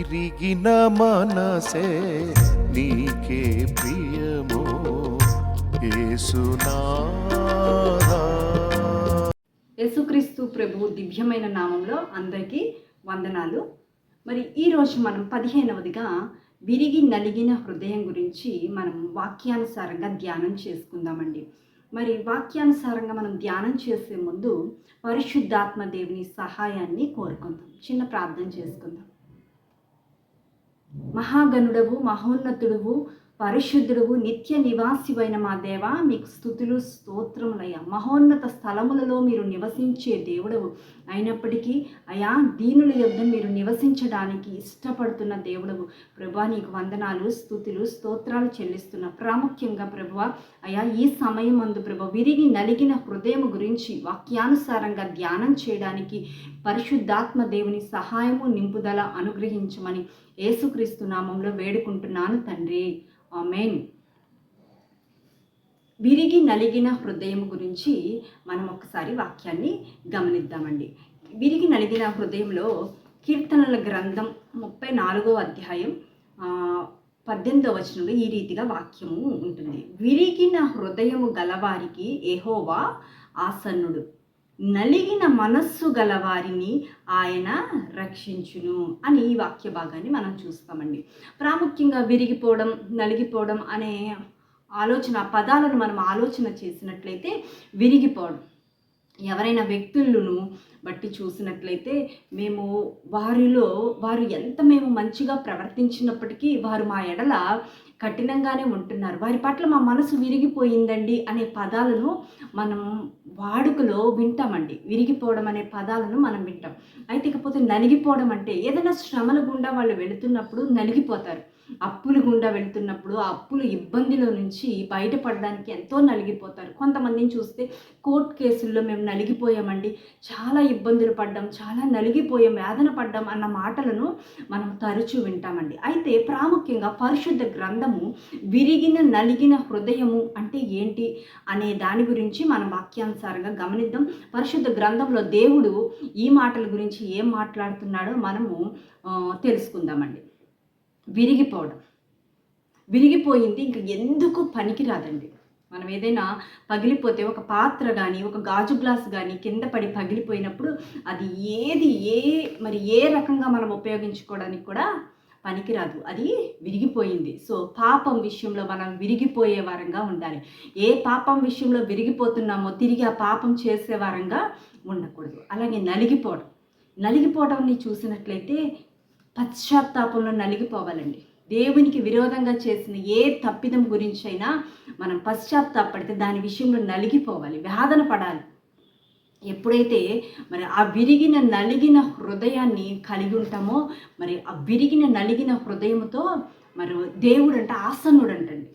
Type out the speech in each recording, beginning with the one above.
విరిగిన మనసే నీకే ప్రియమో. యేసుక్రీస్తు ప్రభు దివ్యమైన నామంలో అందరికీ వందనాలు. మరి ఈరోజు మనం పదిహేనవదిగా విరిగి నలిగిన హృదయం గురించి మనం వాక్యానుసారంగా ధ్యానం చేసుకుందామండి. మరి వాక్యానుసారంగా మనం ధ్యానం చేసే ముందు పరిశుద్ధాత్మ దేవుని సహాయాన్ని కోరుకుందాం. చిన్న ప్రార్థన చేసుకుందాం. ಮಹಾಗನುಡವು ಮಹೋನ್ನತುಡವು పరిశుద్ధుడువు నిత్య నివాసివైన మా దేవ మీకు స్థుతులు స్తోత్రములయ్యా. మహోన్నత స్థలములలో మీరు నివసించే దేవుడవు. అయినప్పటికీ అయా దీనుల యొద్ద మీరు నివసించడానికి ఇష్టపడుతున్న దేవుడవు. ప్రభా నీకు వందనాలు స్థుతులు స్తోత్రాలు చెల్లిస్తున్న ప్రాముఖ్యంగా ప్రభు అయా ఈ సమయం అందు ప్రభు విరిగి నలిగిన హృదయం గురించి వాక్యానుసారంగా ధ్యానం చేయడానికి పరిశుద్ధాత్మ దేవుని సహాయము నింపుదల అనుగ్రహించమని యేసుక్రీస్తు నామంలో వేడుకుంటున్నాను తండ్రి. ఆమెన్. విరిగి నలిగిన హృదయం గురించి మనం ఒకసారి వాక్యాన్ని గమనిద్దామండి. విరిగి నలిగిన హృదయంలో కీర్తనల గ్రంథం ముప్పై నాలుగో అధ్యాయం పద్దెనిమిదో పద్దెనిమిదవ వచనంలో ఈ రీతిగా వాక్యము ఉంటుంది. విరిగిన హృదయము గలవారికి ఎహోవా ఆసన్నుడు. నలిగిన మనస్సు గల వారిని ఆయన రక్షించును అని ఈ వాక్య భాగాన్ని మనం చూస్తామండి. ప్రాముఖ్యంగా విరిగిపోవడం నలిగిపోవడం అనే ఆలోచన పదాలను మనం ఆలోచన చేసినట్లయితే విరిగిపోవడం. ఎవరైనా వ్యక్తులను బట్టి చూసినట్లయితే మేము వారిలో వారు ఎంత మేము మంచిగా ప్రవర్తించినప్పటికీ వారు మా ఎడల కఠినంగానే ఉంటున్నారు. వారి పట్ల మా మనసు విరిగిపోయిందండి అనే పదాలను మనం వాడుకలో వింటామండి. విరిగిపోవడం అనే పదాలను మనం వింటాం. అయితే ఇకపోతే నలిగిపోవడం అంటే ఏదైనా శ్రమల గుండా వాళ్ళు వెళుతున్నప్పుడు నలిగిపోతారు. అప్పులు గుండా వెళ్తున్నప్పుడు ఆ అప్పుల ఇబ్బందిలో నుంచి బయటపడడానికి ఎంతో నలిగిపోతారు. కొంతమందిని చూస్తే కోర్టు కేసుల్లో మేము నలిగిపోయామండి చాలా ఇబ్బందులు పడ్డాం చాలా నలిగిపోయాం వేదన పడ్డాం అన్న మాటలను మనం తరచూ వింటామండి. అయితే ప్రాముఖ్యంగా పరిశుద్ధ గ్రంథము విరిగిన నలిగిన హృదయము అంటే ఏంటి అనే దాని గురించి మనం వాక్యానుసారంగా గమనిద్దాం. పరిశుద్ధ గ్రంథంలో దేవుడు ఈ మాటల గురించి ఏం మాట్లాడుతున్నాడో మనము తెలుసుకుందామండి. విరిగిపోవడం. విరిగిపోయింది ఇంకా ఎందుకు పనికిరాదండి? మనం ఏదైనా పగిలిపోతే ఒక పాత్ర కానీ ఒక గాజు గ్లాస్ కానీ కింద పడి పగిలిపోయినప్పుడు అది ఏది ఏ మరి ఏ రకంగా మనం ఉపయోగించుకోవడానికి కూడా పనికిరాదు. అది విరిగిపోయింది. సో పాపం విషయంలో మనం విరిగిపోయే వారంగా ఉండాలి. ఏ పాపం విషయంలో విరిగిపోతున్నామో తిరిగి ఆ పాపం చేసే వారంగా ఉండకూడదు. అలాగే నలిగిపోవడం. నలిగిపోవడం చూసినట్లయితే పశ్చాత్తాపంలో నలిగిపోవాలండి. దేవునికి విరోధంగా చేసిన ఏ తప్పిదం గురించి అయినా మనం పశ్చాత్తాపడితే దాని విషయంలో నలిగిపోవాలి వేదన పడాలి. ఎప్పుడైతే మరి ఆ విరిగిన నలిగిన హృదయాన్ని కలిగి ఉంటామో మరి ఆ విరిగిన నలిగిన హృదయంతో మరి దేవుడు అంటే ఆసన్నుడు అంటండి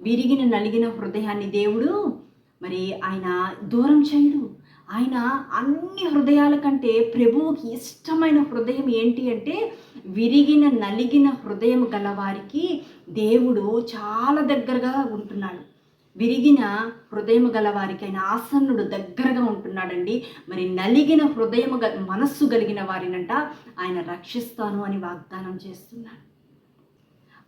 విరిగిన నలిగిన హృదయాన్ని దేవుడు మరి ఆయన దూరం చేయడు. ఆయన అన్ని హృదయాల కంటే ప్రభువుకి ఇష్టమైన హృదయం ఏంటి అంటే విరిగిన నలిగిన హృదయం గలవారికి దేవుడు చాలా దగ్గరగా ఉంటున్నాడు. విరిగిన హృదయం గలవారికి ఆయన ఆసన్నుడు దగ్గరగా ఉంటున్నాడండి. మరి నలిగిన హృదయం గ మనస్సు కలిగిన వారినంట ఆయన రక్షిస్తాను అని వాగ్దానం చేస్తున్నాడు.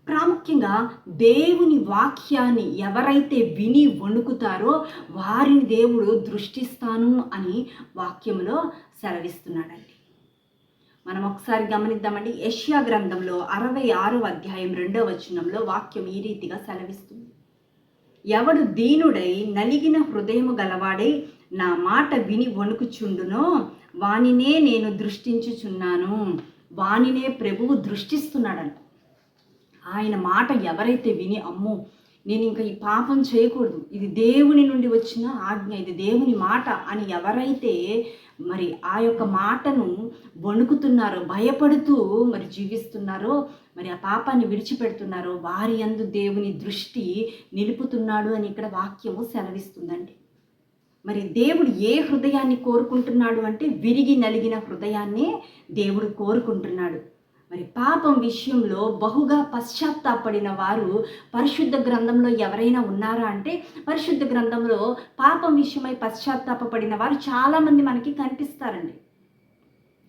ప్రాముఖ్యంగా దేవుని వాక్యాన్ని ఎవరైతే విని వణుకుతారో వారిని దేవుడు దృష్టిస్తాను అని వాక్యంలో సెలవిస్తున్నాడండి. మనం ఒకసారి గమనిద్దామండి. యష్యా గ్రంథంలో అరవై ఆరో అధ్యాయం రెండో వచనంలో వాక్యం ఈ రీతిగా సెలవిస్తుంది. ఎవడు దీనుడై నలిగిన హృదయము గలవాడై నా మాట విని వణుకుచుండునో వానినే నేను దృష్టించుచున్నాను. వానినే ప్రభువు దృష్టిస్తున్నాడంట ఆయన మాట ఎవరైతే విని అమ్మో నేను ఇంకా ఈ పాపం చేయకూడదు. ఇది దేవుని నుండి వచ్చిన ఆజ్ఞ ఇది దేవుని మాట అని ఎవరైతే మరి ఆ యొక్క మాటను వణుకుతున్నారో భయపడుతూ మరి జీవిస్తున్నారో మరి ఆ పాపాన్ని విడిచిపెడుతున్నారో వారి అందు దేవుని దృష్టి నిలుపుతున్నాడు అని ఇక్కడ వాక్యము సెలవిస్తుందండి. మరి దేవుడు ఏ హృదయాన్ని కోరుకుంటున్నాడు అంటే విరిగి నలిగిన హృదయాన్నే దేవుడు కోరుకుంటున్నాడు. మరి పాపం విషయంలో బహుగా పశ్చాత్తాపడిన వారు పరిశుద్ధ గ్రంథంలో ఎవరైనా ఉన్నారా అంటే పరిశుద్ధ గ్రంథంలో పాపం విషయమై పశ్చాత్తాపడిన వారు చాలామంది మనకి కనిపిస్తారండి.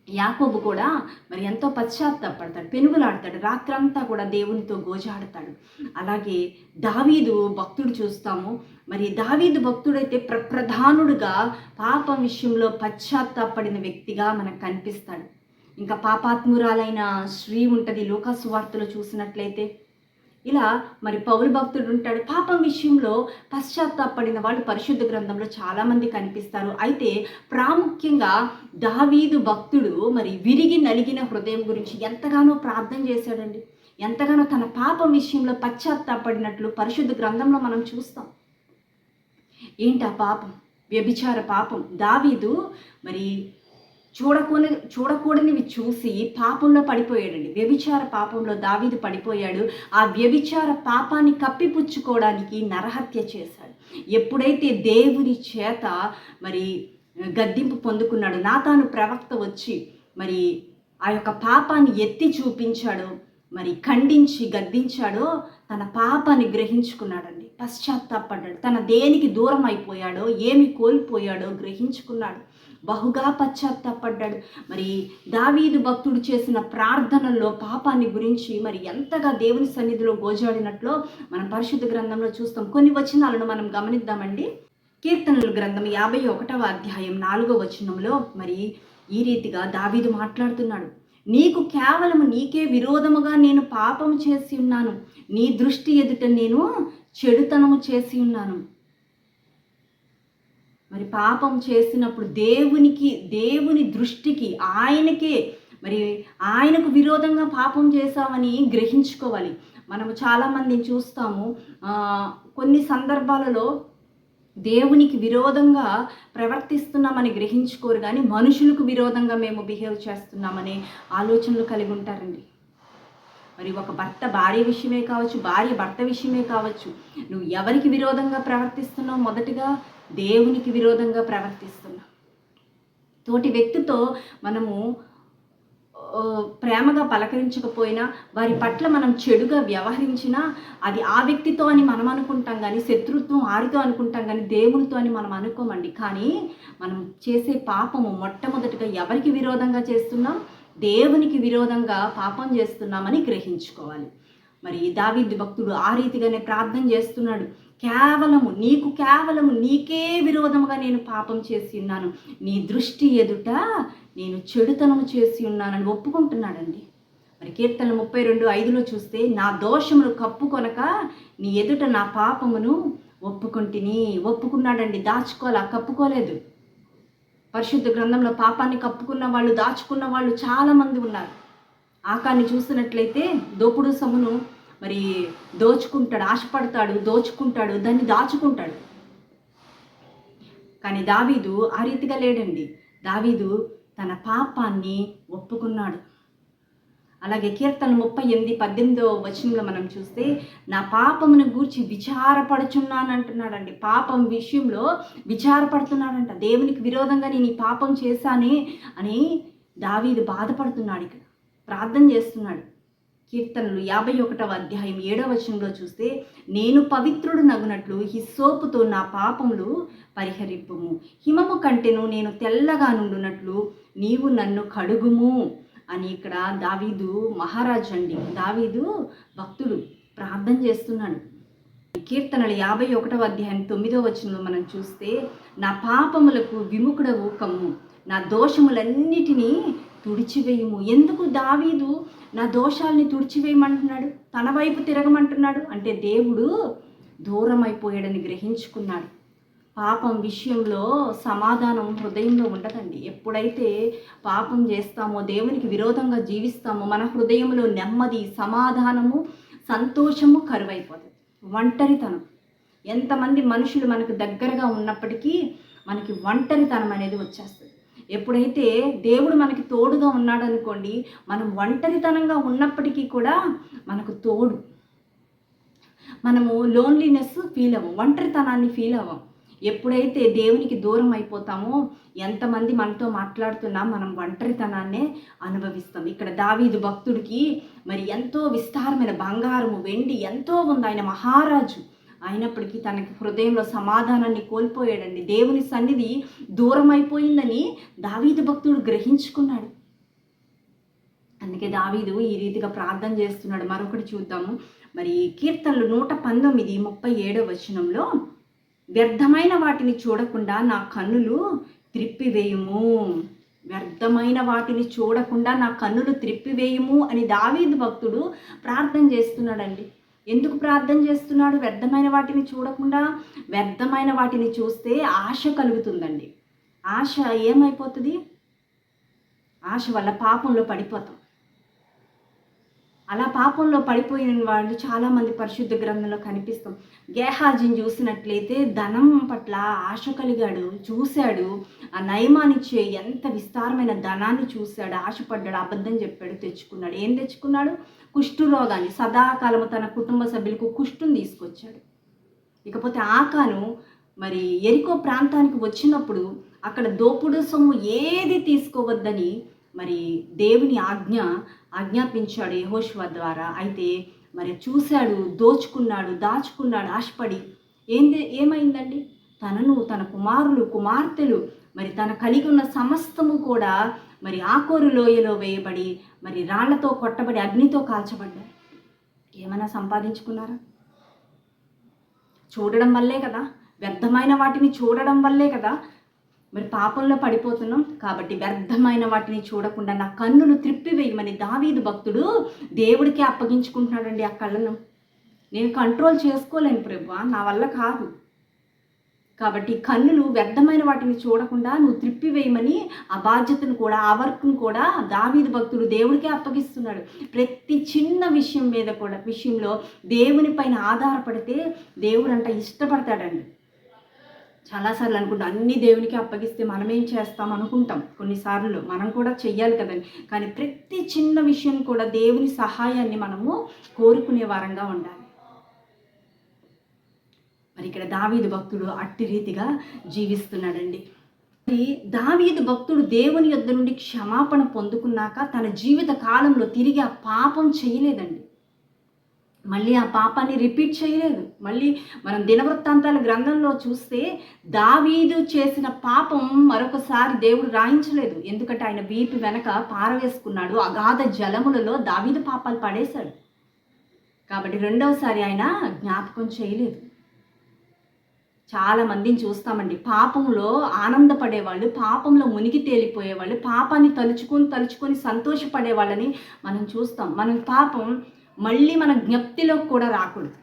యాకోబు కూడా మరి ఎంతో పశ్చాత్తాపడతాడు పెనుగులాడతాడు రాత్రంతా కూడా దేవునితో గోజాడతాడు. అలాగే దావీదు భక్తుడు చూస్తాము. మరి దావీదు భక్తుడైతే ప్ర ప్రధానుడుగా పాపం విషయంలో పశ్చాత్తాపడిన వ్యక్తిగా మనకు కనిపిస్తాడు. ఇంకా పాపాత్మురాలైన స్త్రీ ఉంటుంది లోకాసు వార్తలో చూసినట్లయితే. ఇలా మరి పౌరు భక్తుడు ఉంటాడు. పాపం విషయంలో పశ్చాత్తాపడిన వాళ్ళు పరిశుద్ధ గ్రంథంలో చాలామంది కనిపిస్తారు. అయితే ప్రాముఖ్యంగా దావీదు భక్తుడు మరి విరిగి నలిగిన హృదయం గురించి ఎంతగానో ప్రార్థన చేశాడండి. ఎంతగానో తన పాపం విషయంలో పశ్చాత్తాపడినట్లు పరిశుద్ధ గ్రంథంలో మనం చూస్తాం. ఏంటి ఆ పాపం? వ్యభిచార పాపం. దావీదు మరి చూడకూని చూడకూడనివి చూసి పాపంలో పడిపోయాడండి. వ్యభిచార పాపంలో దావీదు పడిపోయాడు. ఆ వ్యభిచార పాపాన్ని కప్పిపుచ్చుకోవడానికి నరహత్య చేశాడు. ఎప్పుడైతే దేవుని చేత మరి గద్దింపు పొందుకున్నాడు నాతాను ప్రవక్త వచ్చి మరి ఆ యొక్క పాపాన్ని ఎత్తి చూపించాడు మరి ఖండించి గద్దించాడో తన పాపాన్ని గ్రహించుకున్నాడండి. పశ్చాత్తాపడ్డాడు తన దేనికి దూరం అయిపోయాడో ఏమి కోల్పోయాడో గ్రహించుకున్నాడు. బహుగా పశ్చాత్తాపడ్డాడు మరి దావీదు భక్తుడు చేసిన ప్రార్థనల్లో పాపాన్ని గురించి మరి ఎంతగా దేవుని సన్నిధిలో గోజాడినట్లో మనం పరిశుద్ధ గ్రంథంలో చూస్తాం. కొన్ని వచనాలను మనం గమనిద్దామండి. కీర్తనల గ్రంథం యాభై ఒకటవ అధ్యాయం నాలుగో వచనంలో మరి ఈ రీతిగా దావీదు మాట్లాడుతున్నాడు. నీకు కేవలము నీకే విరోధముగా నేను పాపం చేసి ఉన్నాను. నీ దృష్టి ఎదుట నేను చెడుతనము చేసి ఉన్నాను. మరి పాపం చేసినప్పుడు దేవునికి దేవుని దృష్టికి ఆయనకే మరి ఆయనకు విరోధంగా పాపం చేశామని గ్రహించుకోవాలి. మనము చాలామందిని చూస్తాము కొన్ని సందర్భాలలో దేవునికి విరోధంగా ప్రవర్తిస్తున్నామని గ్రహించుకోరు కానీ మనుషులకు విరోధంగా మేము బిహేవ్ చేస్తున్నామనే ఆలోచనలు కలిగి ఉంటారండి. మరి ఒక భర్త భార్య విషయమే కావచ్చు భార్య భర్త విషయమే కావచ్చు నువ్వు ఎవరికి విరోధంగా ప్రవర్తిస్తున్నావు? మొదటిగా దేవునికి విరోధంగా ప్రవర్తిస్తున్నావు. తోటి వ్యక్తితో మనము ప్రేమగా పలకరించకపోయినా వారి పట్ల మనం చెడుగా వ్యవహరించినా అది ఆ వ్యక్తితో అని మనం అనుకుంటాం కానీ శత్రుత్వం ఆరితో అనుకుంటాం కానీ దేవునితో అని మనం అనుకోమండి. కానీ మనం చేసే పాపము మొట్టమొదటిగా ఎవరికి విరోధంగా చేస్తున్నాం? దేవునికి విరోధంగా పాపం చేస్తున్నామని గ్రహించుకోవాలి. మరి దావిద్దు భక్తుడు ఆ రీతిగానే ప్రార్థన చేస్తున్నాడు. కేవలము నీకు కేవలము నీకే విరోధముగా నేను పాపం చేసి ఉన్నాను. నీ దృష్టి ఎదుట నేను చెడుతనము చేసి ఉన్నానని ఒప్పుకుంటున్నాడండి. మరి కీర్తన ముప్పై రెండు ఐదులో చూస్తే నా దోషమును కప్పుకొనక నీ ఎదుట నా పాపమును ఒప్పుకుంటుని ఒప్పుకున్నాడండి. దాచుకోవాలా? కప్పుకోలేదు. పరిశుద్ధ గ్రంథంలో పాపాన్ని కప్పుకున్న వాళ్ళు దాచుకున్న వాళ్ళు చాలామంది ఉన్నారు. ఆకాన్ని చూసినట్లయితే దోపుడు సొమ్మును మరి దోచుకుంటాడు ఆశపడతాడు దోచుకుంటాడు దాన్ని దాచుకుంటాడు. కానీ దావీదు ఆ రీతిగా లేడండి. దావీదు తన పాపాన్ని ఒప్పుకున్నాడు. అలాగే కీర్తన ముప్పై ఎనిమిది పద్దెనిమిదో వచనంలో మనం చూస్తే నా పాపమును గూర్చి విచారపడుచున్నాను అంటున్నాడండి. పాపం విషయంలో విచారపడుతున్నాడంట. దేవునికి విరోధంగా నేను ఈ పాపం చేశానే అని దావీదు బాధపడుతున్నాడు ఇక్కడ. ప్రార్థన చేస్తున్నాడు. కీర్తనలు యాభై ఒకటవ అధ్యాయం ఏడవ వచనంలో చూస్తే నేను పవిత్రుడు నగునట్లు హిస్సోపుతో నా పాపములు పరిహరింపుము. హిమము కంటెను నేను తెల్లగా నుండునట్లు నీవు నన్ను కడుగుము. అని ఇక్కడ దావీదు మహారాజు అండి. దావీదు భక్తుడు ప్రార్థన చేస్తున్నాడు. కీర్తనలు యాభై ఒకటవ అధ్యాయం తొమ్మిదో వచనంలో మనం చూస్తే నా పాపములకు విముఖుడవు కమ్ము నా దోషములన్నిటినీ తుడిచివేయము. ఎందుకు దావీదు నా దోషాల్ని తుడిచివేయమంటున్నాడు? తన వైపు తిరగమంటున్నాడు? అంటే దేవుడు దూరం అయిపోయాడని గ్రహించుకున్నాడు. పాపం విషయంలో సమాధానం హృదయంలో ఉండదండి. ఎప్పుడైతే పాపం చేస్తామో దేవునికి విరోధంగా జీవిస్తామో మన హృదయంలో నెమ్మది సమాధానము సంతోషము కరువైపోతుంది. ఒంటరితనం. ఎంతమంది మనుషులు మనకు దగ్గరగా ఉన్నప్పటికీ మనకి ఒంటరితనం అనేది వచ్చేస్తుంది. ఎప్పుడైతే దేవుడు మనకి తోడుగా ఉన్నాడనుకోండి మనం ఒంటరితనంగా ఉన్నప్పటికీ కూడా మనకు తోడు. మనము లోన్లీనెస్ ఫీల్ అవ్వం ఒంటరితనాన్ని ఫీల్ అవ్వం. ఎప్పుడైతే దేవునికి దూరం అయిపోతామో ఎంతమంది మనతో మాట్లాడుతున్నా మనం ఒంటరితనాన్నే అనుభవిస్తాం. ఇక్కడ దావీదు భక్తుడికి మరి ఎంతో విస్తారమైన బంగారము వెండి ఎంతో ఉంది. ఆయన మహారాజు. అయినప్పటికీ తనకి హృదయంలో సమాధానాన్ని కోల్పోయాడండి. దేవుని సన్నిధి దూరం అయిపోయిందని దావీదు భక్తుడు గ్రహించుకున్నాడు. అందుకే దావీదు ఈ రీతిగా ప్రార్థన చేస్తున్నాడు. మరొకటి చూద్దాము. మరి కీర్తనలు నూట పంతొమ్మిది ముప్పై ఏడో వచనంలో వ్యర్థమైన వాటిని చూడకుండా నా కన్నులు త్రిప్పివేయుము. వ్యర్థమైన వాటిని చూడకుండా నా కన్నులు త్రిప్పివేయుము అని దావీదు భక్తుడు ప్రార్థన చేస్తున్నాడండి. ఎందుకు ప్రార్థన చేస్తున్నాడు? వ్యర్థమైన వాటిని చూడకుండా వ్యర్థమైన వాటిని చూస్తే ఆశ కలుగుతుందండి. ఆశ ఏమైపోతుంది? ఆశ వల్ల పాపంలో పడిపోతాం. అలా పాపంలో పడిపోయిన వాళ్ళు చాలామంది పరిశుద్ధ గ్రంథంలో కనిపిస్తాం. గేహాజీని చూసినట్లయితే ధనం పట్ల ఆశ కలిగాడు చూశాడు. ఆ నయమానిచ్చే ఎంత విస్తారమైన ధనాన్ని చూశాడు ఆశపడ్డాడు అబద్ధం చెప్పాడు తెచ్చుకున్నాడు. ఏం తెచ్చుకున్నాడు? కుష్ఠురోగాన్ని సదాకాలము తన కుటుంబ సభ్యులకు కుష్ఠుని తీసుకొచ్చాడు. ఇకపోతే ఆకాను మరి ఎరికో ప్రాంతానికి వచ్చినప్పుడు అక్కడ దోపుడు సొమ్ము ఏది తీసుకోవద్దని మరి దేవుని ఆజ్ఞ ఆజ్ఞాపించాడు యహోష్వ ద్వారా. అయితే మరి చూశాడు దోచుకున్నాడు దాచుకున్నాడు ఆశపడి ఏంది ఏమైందండి? తనను తన కుమారులు కుమార్తెలు మరి తన కలిగి ఉన్న సమస్తము కూడా మరి ఆకోరు లోయలో వేయబడి మరి రాళ్ళతో కొట్టబడి అగ్నితో కాల్చబడ్డారు ఏమైనా సంపాదించుకున్నారా? చూడడం వల్లే కదా వ్యర్థమైన వాటిని చూడడం వల్లే కదా మరి పాపంలో పడిపోతున్నాం కాబట్టి వ్యర్థమైన వాటిని చూడకుండా నా కన్నులు త్రిప్పివేయమని దావీదు భక్తుడు దేవుడికి అప్పగించుకుంటున్నాడండి ఆ కళ్ళను. నేను కంట్రోల్ చేసుకోలేను ప్రభు నా వల్ల కాదు. కాబట్టి కన్నులు వ్యర్థమైన వాటిని చూడకుండా నువ్వు త్రిప్పివేయమని ఆ బాధ్యతను కూడా ఆ వర్క్ను కూడా దావీదు భక్తుడు దేవుడికే అప్పగిస్తున్నాడు. ప్రతి చిన్న విషయం మీద కూడా విషయంలో దేవుని పైన ఆధారపడితే దేవుడు అంట ఇష్టపడతాడండి. చాలాసార్లు అనుకుంటాం అన్ని దేవునికి అప్పగిస్తే మనం ఏం చేస్తాం అనుకుంటాం. కొన్నిసార్లు మనం కూడా చెయ్యాలి కదండి. కానీ ప్రతి చిన్న విషయం కూడా దేవుని సహాయాన్ని మనము కోరుకునే వారంగా ఉండాలి. మరి ఇక్కడ దావీదు భక్తుడు అట్టి రీతిగా జీవిస్తున్నాడండి. మరి దావీదు భక్తుడు దేవుని యొద్ద నుండి క్షమాపణ పొందుకున్నాక తన జీవిత కాలంలో తిరిగి ఆ పాపం చేయలేదండి. మళ్ళీ ఆ పాపాన్ని రిపీట్ చేయలేదు. మళ్ళీ మనం దినవృత్తాంతాల గ్రంథంలో చూస్తే దావీదు చేసిన పాపం మరొకసారి దేవుడు రాయించలేదు. ఎందుకంటే ఆయన వీపు వెనక పారవేసుకున్నాడు. అగాధ జలములలో దావీదు పాపాలు పడేశాడు. కాబట్టి రెండవసారి ఆయన జ్ఞాపకం చేయలేదు. చాలా మందిని చూస్తామండి. పాపంలో ఆనందపడేవాళ్ళు పాపంలో మునిగి తేలిపోయేవాళ్ళు పాపాన్ని తలుచుకొని తలుచుకొని సంతోషపడే వాళ్ళని మనం చూస్తాం. మనం పాపం మళ్ళీ మన జ్ఞప్తిలో కూడా రాకూడదు.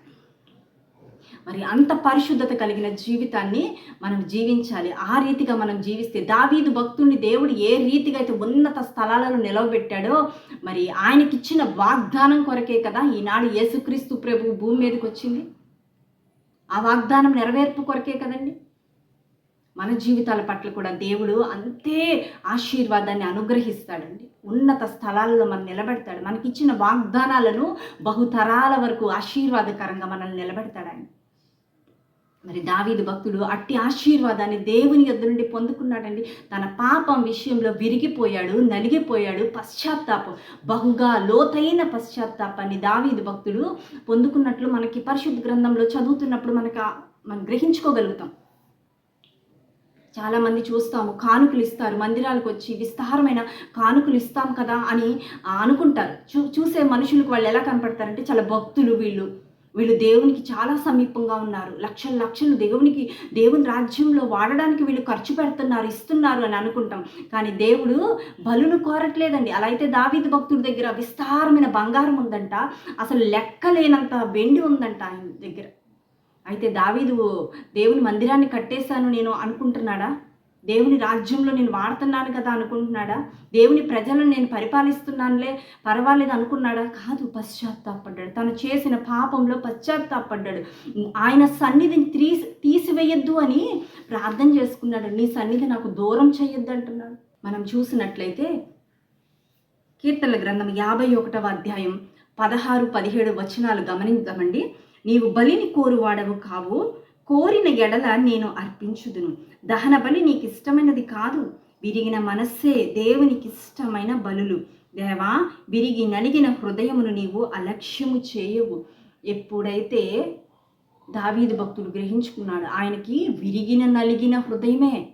మరి అంత పరిశుద్ధత కలిగిన జీవితాన్ని మనం జీవించాలి. ఆ రీతిగా మనం జీవిస్తే దావీదు భక్తుడిని దేవుడు ఏ రీతిగా అయితే ఉన్నత స్థలాలలో నిలవబెట్టాడో మరి ఆయనకిచ్చిన వాగ్దానం కొరకే కదా ఈనాడు యేసుక్రీస్తు ప్రభు భూమి మీదకి వచ్చింది ఆ వాగ్దానం నెరవేర్పు కొరకే కదండి. మన జీవితాల పట్ల కూడా దేవుడు అంతే ఆశీర్వాదాన్ని అనుగ్రహిస్తాడండి. ఉన్నత స్థలాల్లో మనం నిలబెడతాడు. మనకిచ్చిన వాగ్దానాలను బహుతరాల వరకు ఆశీర్వాదకరంగా మనల్ని నిలబెడతాడండి. మరి దావీదు భక్తుడు అట్టి ఆశీర్వాదాన్ని దేవుని యొద్ద నుండి పొందుకున్నాడండి. తన పాపం విషయంలో విరిగిపోయాడు నలిగిపోయాడు పశ్చాత్తాపం బహుగా లోతైన పశ్చాత్తాపాన్ని దావీదు భక్తుడు పొందుకున్నట్లు మనకి పరిశుద్ధ గ్రంథంలో చదువుతున్నప్పుడు మనకు మనం గ్రహించుకోగలుగుతాం. చాలామంది చూస్తాము కానుకలు ఇస్తారు మందిరాలకు వచ్చి విస్తారమైన కానుకలు ఇస్తాం కదా అని అనుకుంటారు. చూ చూసే మనుషులకు వాళ్ళు ఎలా కనపడతారంటే చాలా భక్తులు వీళ్ళు. వీళ్ళు దేవునికి చాలా సమీపంగా ఉన్నారు. లక్షల లక్షలు దేవునికి దేవుని రాజ్యంలో వాడడానికి వీళ్ళు ఖర్చు పెడుతున్నారు ఇస్తున్నారు అని అనుకుంటాం. కానీ దేవుడు బలును కోరట్లేదండి. అలా అయితే దావిద భక్తుడి దగ్గర విస్తారమైన బంగారం ఉందంట. అసలు లెక్కలేనంత వెండి ఉందంట ఆయన దగ్గర. అయితే దావీదు దేవుని మందిరాన్ని కట్టేశాను నేను అనుకుంటున్నాడా? దేవుని రాజ్యంలో నేను వాడుతున్నాను కదా అనుకుంటున్నాడా? దేవుని ప్రజలను నేను పరిపాలిస్తున్నానులే పర్వాలేదు అనుకున్నాడా? కాదు పశ్చాత్తాపడ్డాడు. తను చేసిన పాపంలో పశ్చాత్తాపడ్డాడు. ఆయన సన్నిధిని తీసి తీసివేయద్దు అని ప్రార్థన చేసుకున్నాడు. నీ సన్నిధి నాకు దూరం చేయొద్దు అంటున్నాడు. మనం చూసినట్లయితే కీర్తనల గ్రంథం యాభై ఒకటవ అధ్యాయం పదహారు పదిహేడు వచనాలు గమనిద్దామండి నీవు బలిని కోరువాడవు కావు. కోరిన ఎడల నేను అర్పించుదును. దహన బలి నీకు ఇష్టమైనది కాదు. విరిగిన మనస్సే దేవునికి ఇష్టమైన బలులు. దేవా విరిగి నలిగిన హృదయమును నీవు అలక్ష్యము చేయవు. ఎప్పుడైతే దావీదు భక్తుడు గ్రహించుకున్నాడు ఆయనకి విరిగిన నలిగిన హృదయమే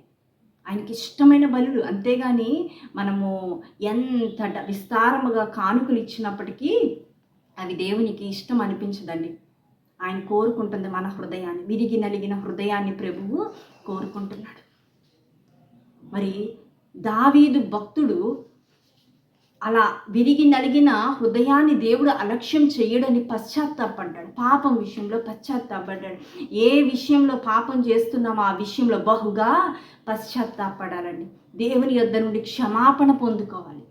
ఆయనకి ఇష్టమైన బలులు. అంతేగాని మనము ఎంత విస్తారముగా కానుకలు ఇచ్చినప్పటికీ అవి దేవునికి ఇష్టం అనిపించదండి. ఆయన కోరుకుంటుంది మన హృదయాన్ని విరిగి నలిగిన హృదయాన్ని ప్రభువు కోరుకుంటున్నాడు. మరి దావీదు భక్తుడు అలా విరిగి నలిగిన హృదయాన్ని దేవుడు అలక్ష్యం చేయడని పశ్చాత్తాపడ్డాడు. పాపం విషయంలో పశ్చాత్తాపడ్డాడు. ఏ విషయంలో పాపం చేస్తున్నామో ఆ విషయంలో బహుగా పశ్చాత్తాపడాలండి. దేవుని యొద్ద నుండి క్షమాపణ పొందుకోవాలి.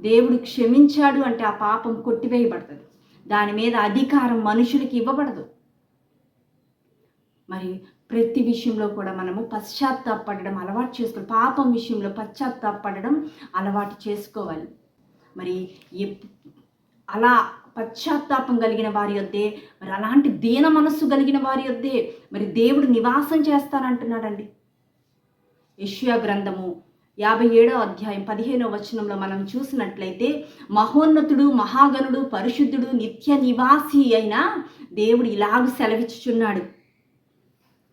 దేవుడు క్షమించాడు అంటే ఆ పాపం కొట్టివేయబడుతుంది. దాని మీద అధికారం మనుషులకి ఇవ్వబడదు. మరి ప్రతి విషయంలో కూడా మనము పశ్చాత్తాపడడం అలవాటు చేసుకోవాలి. పాపం విషయంలో పశ్చాత్తాపడడం అలవాటు చేసుకోవాలి. మరి అలా పశ్చాత్తాపం కలిగిన వారి వద్దే మరి అలాంటి దీన మనస్సు కలిగిన వారి వద్దే మరి దేవుడు నివాసం చేస్తానంటున్నాడండి. యశ్వ గ్రంథము యాభై ఏడో అధ్యాయం పదిహేనో వచనంలో మనం చూసినట్లయితే మహోన్నతుడు మహాగణుడు పరిశుద్ధుడు నిత్య నివాసి అయిన దేవుడు ఇలాగ సెలవిచ్చుచున్నాడు.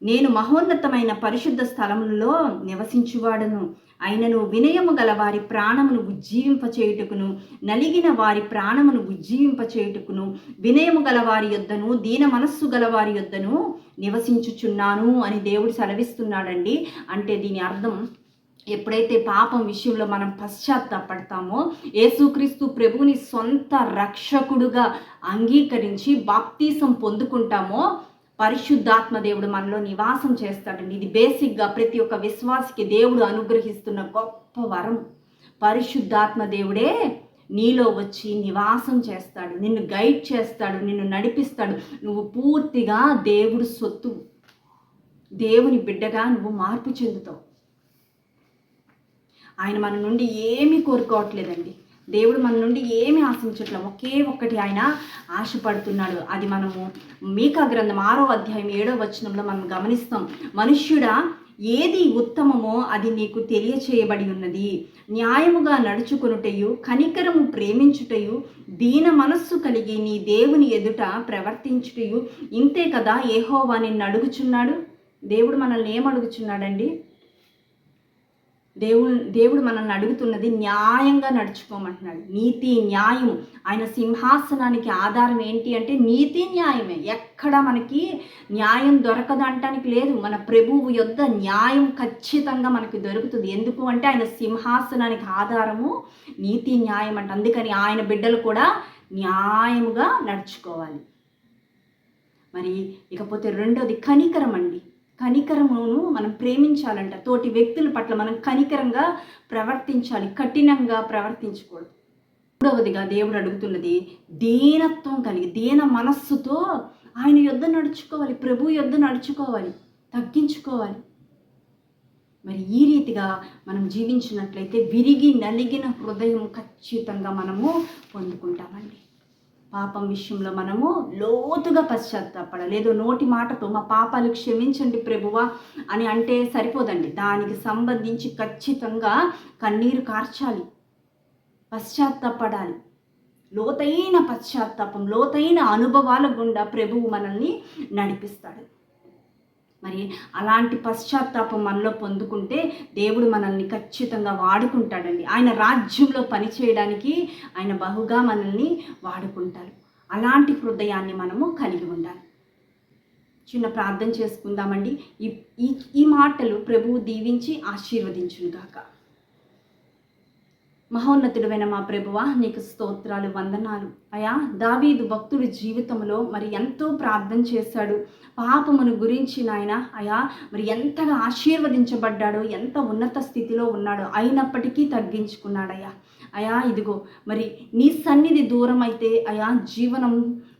నేను మహోన్నతమైన పరిశుద్ధ స్థలములలో నివసించువాడను. అయినను వినయము గల వారి ప్రాణమును ఉజ్జీవింపచేయుటకును నలిగిన వారి ప్రాణమును ఉజ్జీవింపచేయుటకును వినయము గల వారి యొద్దను దీన మనస్సు గల వారి యొద్దను నివసించుచున్నాను అని దేవుడు సెలవిస్తున్నాడండి. అంటే దీని అర్థం ఎప్పుడైతే పాపం విషయంలో మనం పశ్చాత్తాపడతామో యేసుక్రీస్తు ప్రభువుని సొంత రక్షకుడుగా అంగీకరించి బాప్తీసం పొందుకుంటామో పరిశుద్ధాత్మ దేవుడు మనలో నివాసం చేస్తాడండి. ఇది బేసిక్గా ప్రతి ఒక్క విశ్వాసికి దేవుడు అనుగ్రహిస్తున్న గొప్ప వరం. పరిశుద్ధాత్మ దేవుడే నీలో వచ్చి నివాసం చేస్తాడు. నిన్ను గైడ్ చేస్తాడు నిన్ను నడిపిస్తాడు. నువ్వు పూర్తిగా దేవుడు సొత్తు. దేవుని బిడ్డగా నువ్వు మార్పు చెందుతావు. ఆయన మన నుండి ఏమీ కోరుకోవట్లేదండి. దేవుడు మన నుండి ఏమి ఆశించట్లేదు ఒకే ఒక్కటి ఆయన ఆశపడుతున్నాడు. అది మనము మీకా గ్రంథం ఆరో అధ్యాయం ఏడో వచనంలో మనం గమనిస్తాం. మనుష్యుడా ఏది ఉత్తమమో అది నీకు తెలియచేయబడి ఉన్నది. న్యాయముగా నడుచుకొనుటయు కనికరము ప్రేమించుటయు దీన మనస్సు కలిగి నీ దేవుని ఎదుట ప్రవర్తించుటయు. ఇంతే కదా ఏహోవా నిన్ను అడుగుచున్నాడు? దేవుడు మనల్ని ఏం అడుగుచున్నాడండి దేవుడు దేవుడు మనల్ని అడుగుతున్నది న్యాయంగా నడుచుకోమంటున్నాడు. నీతి న్యాయం ఆయన సింహాసనానికి ఆధారం ఏంటి అంటే నీతి న్యాయమే. ఎక్కడ మనకి న్యాయం దొరకదు అంటానికి లేదు. మన ప్రభువు యొక్క న్యాయం ఖచ్చితంగా మనకి దొరుకుతుంది. ఎందుకు అంటే ఆయన సింహాసనానికి ఆధారము నీతి న్యాయం అంట. అందుకని ఆయన బిడ్డలు కూడా న్యాయముగా నడుచుకోవాలి. మరి ఇకపోతే రెండోది కనికరం అండి. కనికరమును మనం ప్రేమించాలంట. తోటి వ్యక్తుల పట్ల మనం కనికరంగా ప్రవర్తించాలి. కఠినంగా ప్రవర్తించకూడదు. మూడవదిగా దేవుడు అడుగుతున్నది దీనత్వం కలిగి దీన మనస్సుతో ఆయన యుద్ధ నడుచుకోవాలి ప్రభు యుద్ధ నడుచుకోవాలి తగ్గించుకోవాలి. మరి ఈ రీతిగా మనం జీవించినట్లయితే విరిగి నలిగిన హృదయం ఖచ్చితంగా మనము పొందుకుంటామండి. పాపం విషయంలో మనము లోతుగా పశ్చాత్తాపడాలి. ఏదో నోటి మాటతో మా పాపాలు క్షమించండి ప్రభువా అని అంటే సరిపోదండి. దానికి సంబంధించి ఖచ్చితంగా కన్నీరు కార్చాలి. పశ్చాత్తాపడాలి. లోతైన పశ్చాత్తాపం లోతైన అనుభవాల గుండా ప్రభువు మనల్ని నడిపిస్తాడు. మరి అలాంటి పశ్చాత్తాపం మనలో పొందుకుంటే దేవుడు మనల్ని ఖచ్చితంగా వాడుకుంటాడండి. ఆయన రాజ్యంలో పనిచేయడానికి ఆయన బహుగా మనల్ని వాడుకుంటారు అలాంటి హృదయాన్ని మనము కలిగి ఉండాలి. చిన్న ప్రార్థన చేసుకుందామండి. ఈ ఈ ఈ మాటలు ప్రభువు దీవించి ఆశీర్వదించునుగాక మహోన్నతుడైన మా ప్రభువా నీకు స్తోత్రాలు వందనాలు. అయా దావీదు భక్తుడి జీవితంలో మరి ఎంతో ప్రార్థన చేశాడు. పాపమును గురించి నాయన అయా మరి ఎంతగా ఆశీర్వదించబడ్డాడో ఎంత ఉన్నత స్థితిలో ఉన్నాడో అయినప్పటికీ తగ్గించుకున్నాడయ్యా. అయా ఇదిగో మరి నీ సన్నిధి దూరం అయితే అయా జీవనం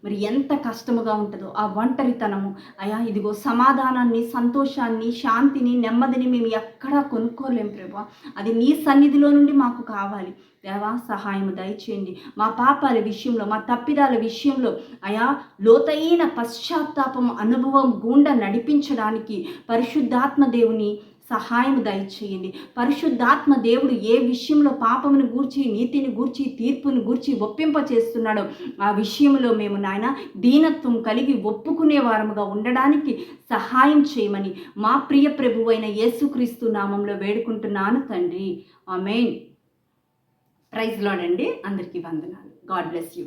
మరి ఎంత కష్టముగా ఉంటుందో ఆ ఒంటరితనము. అయా ఇదిగో సమాధానాన్ని సంతోషాన్ని శాంతిని నెమ్మదిని మేము ఎక్కడా కొనుక్కోలేం ప్రభా. అది నీ సన్నిధిలో నుండి మాకు కావాలి. దేవా సహాయం దయచేయండి. మా పాపాల విషయంలో మా తప్పిదాల విషయంలో అయా లోతైన పశ్చాత్తాపం అనుభవం గుండా నడిపించడానికి పరిశుద్ధాత్మ దేవుని సహాయం దయచేయండి. పరిశుద్ధాత్మ దేవుడు ఏ విషయంలో పాపమును గూర్చి నీతిని గూర్చి తీర్పును గూర్చి ఒప్పింప చేస్తున్నాడో ఆ విషయంలో మేము నాయన దీనత్వం కలిగి ఒప్పుకునే వారముగా ఉండడానికి సహాయం చేయమని మా ప్రియ ప్రభువైన యేసుక్రీస్తు నామంలో వేడుకుంటున్నాను తండ్రి. ఆమెన్. ప్రైజ్లోనండి అందరికీ వందనాలు. God bless you.